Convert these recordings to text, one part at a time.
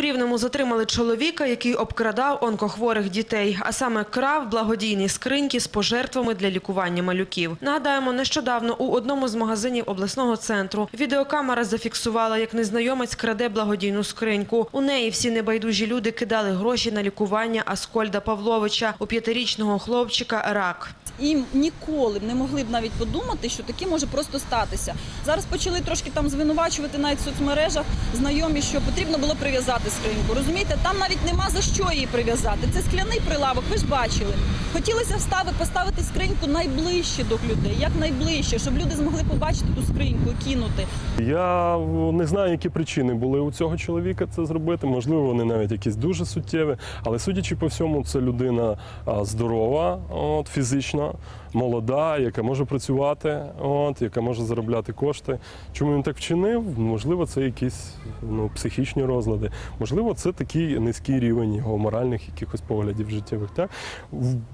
Рівному затримали чоловіка, який обкрадав онкохворих дітей, а саме крав благодійні скриньки з пожертвами для лікування малюків. Нагадаємо, нещодавно у одному з магазинів обласного центру відеокамера зафіксувала, як незнайомець краде благодійну скриньку. У неї всі небайдужі люди кидали гроші на лікування Аскольда Павловича, у п'ятирічного хлопчика рак. І ніколи не могли б навіть подумати, що таке може просто статися. Зараз почали трошки там звинувачувати навіть в соцмережах знайомі, що потрібно було прив'язати скриньку. Розумієте, там навіть нема за що її прив'язати. Це скляний прилавок, ви ж бачили. Хотілося вставити, поставити скриньку найближче до людей, як найближче, щоб люди змогли побачити ту скриньку кинути. Я не знаю, які причини були у цього чоловіка це зробити. Можливо, вони навіть якісь дуже суттєві. Але судячи по всьому, це людина здорова, от, фізично, молода, яка може працювати, от, яка може заробляти кошти. Чому він так вчинив? Можливо, це якісь ну, психічні розлади. Можливо, це такий низький рівень його моральних якихось поглядів життєвих. Так?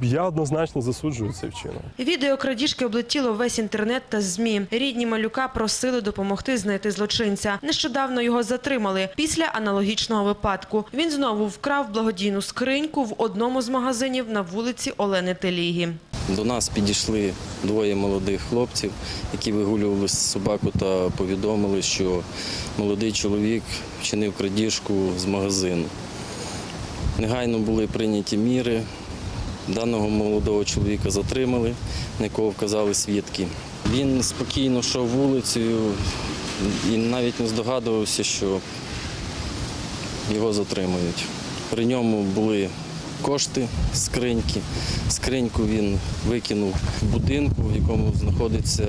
Я однозначно засуджую цей вчинок. Відео крадіжки облетіло весь інтернет та ЗМІ. Рідні малюка просили допомогти знайти злочинця. Нещодавно його затримали після аналогічного випадку. Він знову вкрав благодійну скриньку в одному з магазинів на вулиці Олени Телігі. До нас підійшли двоє молодих хлопців, які вигулювали собаку та повідомили, що молодий чоловік вчинив крадіжку з магазину. Негайно були прийняті міри. Даного молодого чоловіка затримали, на якого вказали свідки. Він спокійно йшов вулицею і навіть не здогадувався, що його затримують. При ньому були кошти, скриньки. Скриньку він викинув в будинку, в якому знаходиться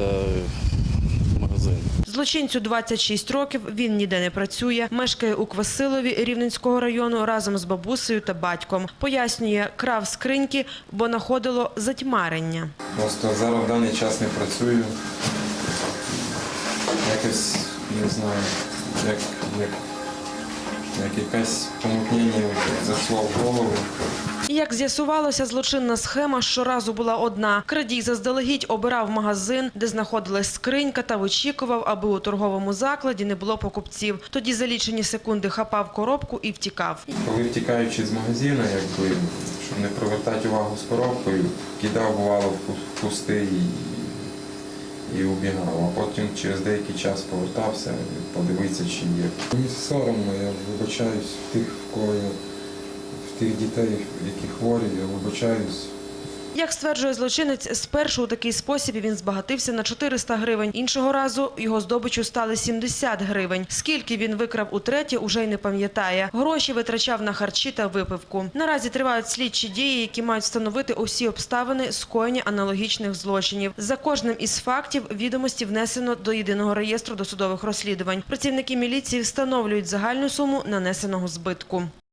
магазин. Злочинцю 26 років, він ніде не працює, мешкає у Квасилові Рівненського району разом з бабусею та батьком. Пояснює, крав скриньки, бо находило затьмарення. Просто зараз в даний час не працюю. Якось не знаю, як, як, як якесь помутнення зайшло в Як з'ясувалося, злочинна схема щоразу була одна. Крадій заздалегідь обирав магазин, де знаходилась скринька та вичікував, аби у торговому закладі не було покупців. Тоді за лічені секунди хапав коробку і втікав. Коли втікаючи з магазину, якби, щоб не привертати увагу з коробкою, кидав бувало в пустий і, і убігав. А потім через деякий час повертався, подивитися, чи є. Мені соромно, я вибачаюсь в тих, в кого я, тих дітей, які хворі, я вибачаюсь. Як стверджує злочинець, спершу у такий спосіб він збагатився на 400 гривень. Іншого разу його здобичу стали 70 гривень. Скільки він викрав утретє, уже й не пам'ятає. Гроші витрачав на харчі та випивку. Наразі тривають слідчі дії, які мають встановити усі обставини скоєння аналогічних злочинів. За кожним із фактів відомості внесено до єдиного реєстру досудових розслідувань. Працівники міліції встановлюють загальну суму нанесеного збитку.